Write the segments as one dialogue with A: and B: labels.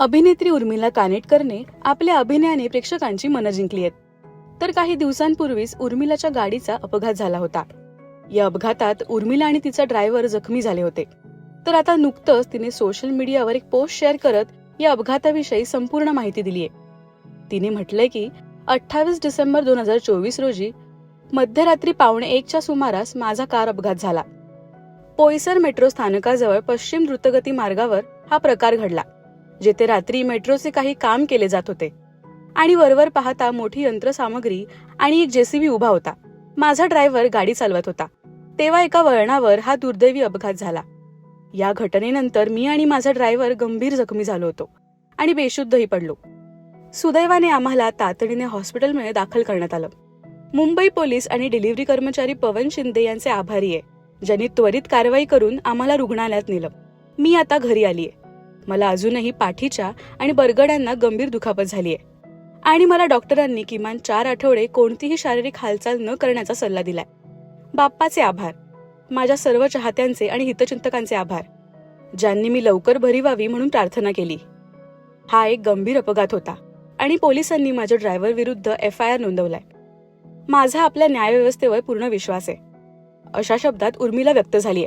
A: अभिनेत्री उर्मिला कानेटकरने आपल्या अभिनयाने प्रेक्षकांची मनं जिंकली आहेत. तर काही दिवसांपूर्वीच उर्मिलाच्या गाडीचा अपघात झाला होता. या अपघातात उर्मिला आणि तिचा ड्रायव्हर जखमी झाले होते. तर आता नुकतंच तिने सोशल मीडियावर एक पोस्ट शेअर करत या अपघाताविषयी संपूर्ण माहिती दिली आहे तिने म्हटलंय की अठ्ठावीस डिसेंबर दोन हजार चोवीस रोजी मध्यरात्री पावणे एकच्या सुमारास माझा कार अपघात झाला. पोईसर मेट्रो स्थानकाजवळ पश्चिम द्रुतगती मार्गावर हा प्रकार घडला. जेथे रात्री मेट्रोचे काही काम केले जात होते. आणि वरवर पाहता मोठी यंत्रसामग्री आणि एक जेसीबी उभा होता. माझा ड्रायव्हर गाडी चालवत होता. तेव्हा एका वळणावर हा दुर्दैवी अपघात झाला. या घटनेनंतर मी आणि माझा ड्रायव्हर गंभीर जखमी झालो होतो आणि बेशुद्धही पडलो. सुदैवाने आम्हाला तातडीने हॉस्पिटलमध्ये दाखल करण्यात आलं. मुंबई पोलीस आणि डिलिव्हरी कर्मचारी पवन शिंदे यांचे आभारी आहे ज्यांनी त्वरित कारवाई करून आम्हाला रुग्णालयात नेलं. मी आता घरी आलीये. मला अजूनही पाठीच्या आणि बरगड्यांना गंभीर दुखापत झालीये. आणि मला डॉक्टरांनी किमान चार आठवडे कोणतीही शारीरिक हालचाल न करण्याचा सल्ला दिलाय. बाप्पाचे आभार. माझ्या सर्व चाहत्यांचे आणि हितचिंतकांचे आभार. ज्यांनी मी लवकर भरी व्हावी म्हणून प्रार्थना केली. हा एक गंभीर अपघात होता आणि पोलिसांनी माझ्या ड्रायव्हर विरुद्ध एफ आय आर नोंदवलाय. माझा आपल्या न्यायव्यवस्थेवर पूर्ण विश्वास आहे. अशा शब्दात उर्मिला व्यक्त झालीय.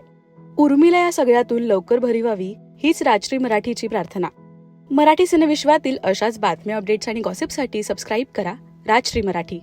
A: उर्मिला या सगळ्यातून लवकर भरी व्हावी हीच राजश्री मराठीची प्रार्थना. मराठी सिनेविश्वातील अशाच बातम्या अपडेट्स आणि गॉसिपसाठी सबस्क्राईब करा राजश्री मराठी.